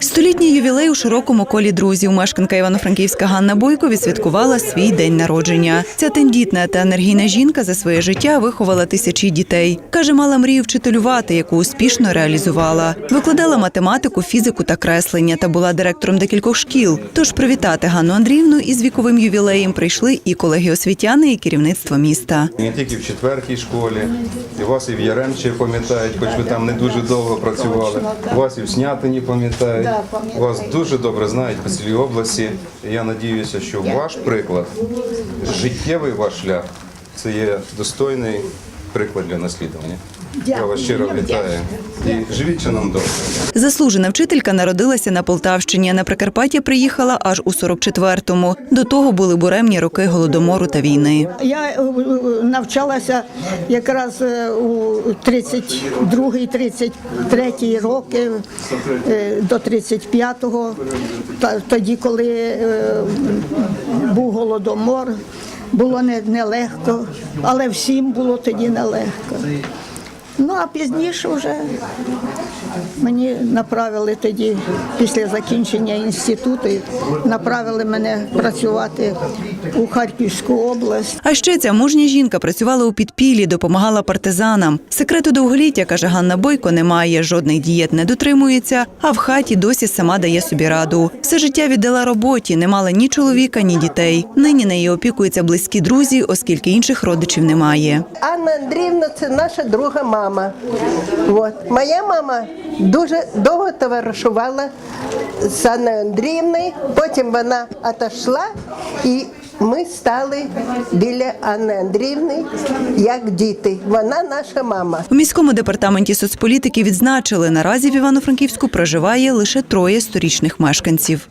Столітній ювілей у широкому колі друзів. Мешканка Івано-Франківська Ганна Бойко відсвяткувала свій день народження. Ця тендітна та енергійна жінка за своє життя виховала тисячі дітей. Каже, мала мрію вчителювати, яку успішно реалізувала. Викладала математику, фізику та креслення та була директором декількох шкіл. Тож привітати Ганну Андріївну із віковим ювілеєм прийшли і колеги освітяни, і керівництво міста. Не тільки в четвертій школі, і вас і в Яремчі пам'ятають, хоч ви там не дуже довго працювали. Вас і в Снятині пам'ятають. Вас дуже добре знають по цілій області. Я сподіваюся, що ваш приклад, життєвий ваш шлях, це є достойний приклад для наслідування. Я вас щиро вітаю. І живіть нам довго. Заслужена вчителька народилася на Полтавщині. а На Прикарпаття приїхала аж у 44-му. До того були буремні роки голодомору та війни. Я е, е, навчалася якраз е, у 32-33 роки до 35-го, та- тоді, коли був голодомор, було не- нелегко, але всім було тоді нелегко. Ну а пізніше вже мені направили тоді, після закінчення інституту, направили мене працювати у Харківську область. А ще ця мужня жінка працювала у підпіллі, допомагала партизанам. Секрету довголіття, каже Ганна Бойко, немає, жодних дієт не дотримується, а в хаті досі сама дає собі раду. Все життя віддала роботі, не мала ні чоловіка, ні дітей. Нині неї опікуються близькі друзі, оскільки інших родичів немає. Анна Андріївна це наша друга мама. От. Моя мама дуже довго товаришувала з Анною Андріївною, потім вона отошла і ми стали біля Анни Андріївни як діти. Вона наша мама. У міському департаменті соцполітики відзначили, наразі в Івано-Франківську проживає лише троє сторічних мешканців.